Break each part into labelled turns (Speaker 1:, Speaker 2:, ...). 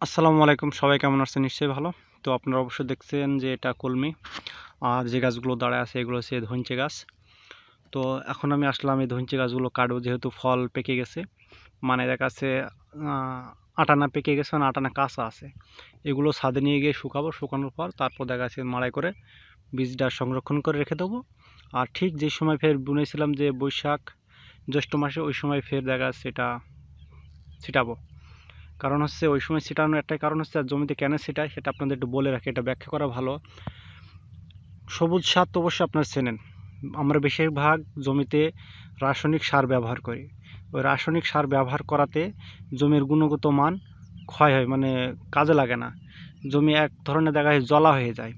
Speaker 1: আসসালামু আলাইকুম। সবাই কেমন আছেন? নিশ্চয়ই ভালো। তো আপনারা অবশ্যই দেখছেন যে এটা কলমি। আর যে গাছগুলো দাঁড়ায় আছে এগুলো হচ্ছে ধঞ্চে গাছ। তো এখন আমি আসলাম এই ধঞ্চে গাছগুলো কাটবো যেহেতু ফল পেকে গেছে। মানে দেখা আহ, আটানা পেকে গেছে মানে আটানা কাঁচা আছে। এগুলো ছাদে নিয়ে গিয়ে শুকাবো শুকানোর পর তারপর দেখা যাচ্ছে মাড়াই করে বীজটা সংরক্ষণ করে রেখে দেবো। আর ঠিক যে সময় ফের বুনেছিলাম যে বৈশাখ জ্যৈষ্ঠ মাসে ওই সময় ফের দেখা যাচ্ছে এটা ছিটাবো। কারণ হচ্ছে ওই সময় ছিটানোর একটাই কারণ হচ্ছে আর জমিতে কেন ছিটায় সেটা আপনাদের একটু বলে রাখি, এটা ব্যাখ্যা করা ভালো। সবুজ সার তো অবশ্যই আপনারা চেনেন। আমরা বেশিরভাগ জমিতে রাসায়নিক সার ব্যবহার করি। ওই রাসায়নিক সার ব্যবহার করাতে জমির গুণগত মান ক্ষয় হয় মানে কাজে লাগে না। জমি এক ধরনের দেখা যায় জলা হয়ে যায়।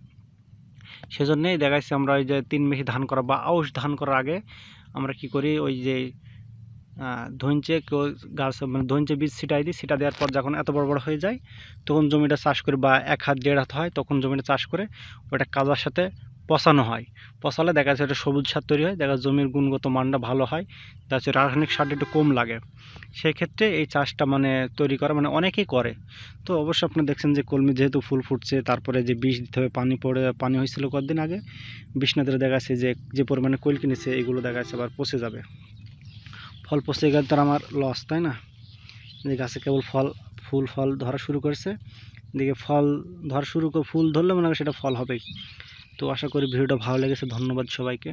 Speaker 1: সেজন্যেই দেখা যাচ্ছে আমরা ওই যে তিন মেশি ধান করা বা আউশ ধান করার আগে আমরা কি করি, ওই যে ধইঞ্চে কেউ গাছ মানে ধইঞ্চে বীজ ছিটাই দিই, ছিটা দেওয়ার পর যখন এত বড় বড় হয়ে যায়, তখন জমিটা চাষ করে বা এক হাত দেড় হাত হয়, তখন জমিটা চাষ করে ওটা কাজার সাথে পচানো হয়। পচালে দেখা যাচ্ছে একটা সবুজ সার তৈরি হয়, দেখা জমির গুণগত মানটা ভালো হয়, দেখা যাচ্ছে রাসায়নিক সারটা একটু কম লাগে। সেই ক্ষেত্রে এই চাষটা মানে তৈরি করা মানে অনেকেই করে। তো অবশ্যই আপনি দেখছেন যে কলমি যেহেতু ফুল ফুটছে, তারপরে যে বিষ দিতে হবে, পানি পড়ে, পানি হয়েছিল কদিন আগে বিষ না দেখা যাচ্ছে যে যে পরিমাণে কোয়েল কিনেছে, এগুলো দেখা যাচ্ছে আবার পচে যাবে। ফল পচে গেলে তো আমার লস তাই না? যে গাছে কেবল ফল, ফুল, ফল ধরা শুরু করেছে। দিকে ফল ধরা শুরু করে, ফুল ধরলে মনে হয় সেটা ফল হবেই। তো আশা করি ভিডিওটা ভালো লেগেছে। ধন্যবাদ সবাইকে।